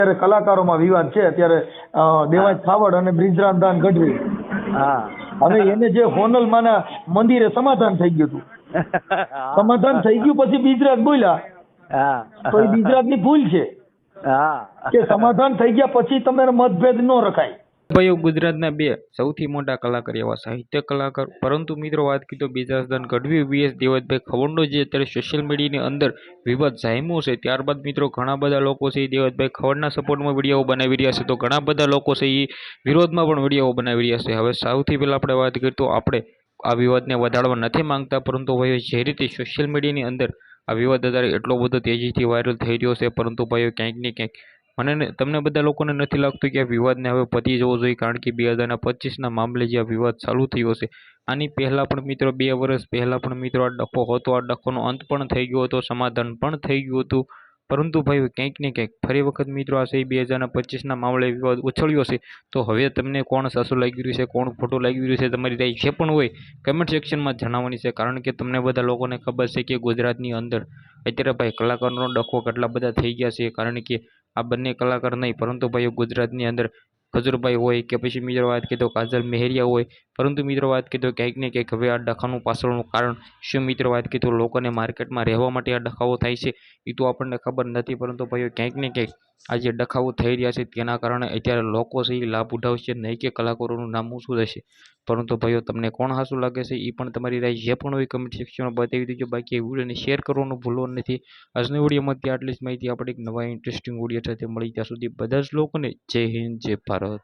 અત્યારે કલાકારોમાં વિવાદ છે. અત્યારે દેવાજ ખાવડ અને બ્રિજરામ દાન ગઢવી. હા. હવે એને જે હોનલમાના મંદિરે સમાધાન થઈ ગયું હતું. સમાધાન થઈ ગયું પછી બીજરાજ બોલ્યા. હા. તો એ બીજરાજની ભૂલ છે. હા. કે સમાધાન થઈ ગયા પછી તમારે મતભેદ ન રખાય. ભાઈઓ ગુજરાતના બે સૌથી મોટા કલાકાર એવા સાહિત્ય કલાકાર. પરંતુ મિત્રો, વાત કરી તો બીજાસદાન ગઢવી, વીએસ દેવતભાઈ ખવંડો, જે અત્યારે સોશિયલ મીડિયાની અંદર વિવાદ જામ્યો છે. ત્યારબાદ મિત્રો, ઘણા બધા લોકો છે એ દેવતભાઈ ખવડના સપોર્ટમાં વીડિયો બનાવી રહ્યા છે. તો ઘણા બધા લોકો છે એ વિરોધમાં પણ વીડિયો બનાવી રહ્યા છે. હવે સૌથી પહેલાં આપણે વાત કરીએ તો આપણે આ વિવાદને વધારવા નથી માંગતા, પરંતુ ભાઈઓ, જે રીતે સોશિયલ મીડિયાની અંદર આ વિવાદ અત્યારે એટલો બધો તેજીથી વાયરલ થઈ રહ્યો છે. પરંતુ ભાઈઓ, ક્યાંક ને ક્યાંક મને તમને બધા લોકોને નથી લાગતું કે આ વિવાદને હવે પતી જવો જોઈએ કારણ કે બે હજારના પચીસના મામલે જે આ વિવાદ ચાલુ થયો છે, આની પહેલાં પણ મિત્રો બે વર્ષ પહેલાં પણ મિત્રો આ ડખો હતો, આ ડખોનો અંત પણ થઈ ગયો હતો, સમાધાન પણ થઈ ગયું હતું. પરંતુ ભાઈ ક્યાંક ને કંઈક ફરી વખત મિત્રો આ છે બે હજારના પચીસના મામલે વિવાદ ઉછળ્યો છે. તો હવે તમને કોણ સાસુ લાગી રહ્યું છે, કોણ ખોટું લાગી રહ્યું છે, તમારી રાય જે પણ હોય કમેન્ટ સેક્શનમાં જણાવવાની છે. કારણ કે તમને બધા લોકોને ખબર છે કે ગુજરાતની અંદર અત્યારે ભાઈ કલાકારોનો ડખો કેટલા બધા થઈ ગયા છે. કારણ કે આ બંને કલાકાર નહીં, પરંતુ ભાઈઓ ગુજરાતની અંદર ખજૂરભાઈ હોય કે પછી બીજો વાત કીધો કાજલ મેહરિયા હોય પરંતુ મિત્રો વાત કીધો ક્યાંક ને ક્યાંક હવે આ ડખાનું પાછળનું કારણ શું? મિત્રો વાત કીધું લોકોને માર્કેટમાં રહેવા માટે આ ડખાઓ થાય છે એ તો આપણને ખબર નથી, પરંતુ ભાઈઓ ક્યાંક ને ક્યાંક આ જે ડખાઓ થઈ રહ્યા છે, તેના કારણે અત્યારે લોકો છે એ લાભ ઉઠાવશે નહીં કે કલાકારોનું નામ ઊંચું થશે. પરંતુ ભાઈઓ, તમને કોણ હાસું લાગે છે? એ પણ તમારી રાય જે પણ હોય કમેન્ટ સેક્શનમાં બતાવી દેજો. બાકી વિડીયોને શેર કરવાનું ભૂલો નથી. આજની વિડીયોમાં આટલી જ માહિતી. આપણે એક નવા ઇન્ટરેસ્ટિંગ વીડિયો સાથે મળી. ત્યાં સુધી બધા જ લોકોને જય હિન્દ, જય ભારત.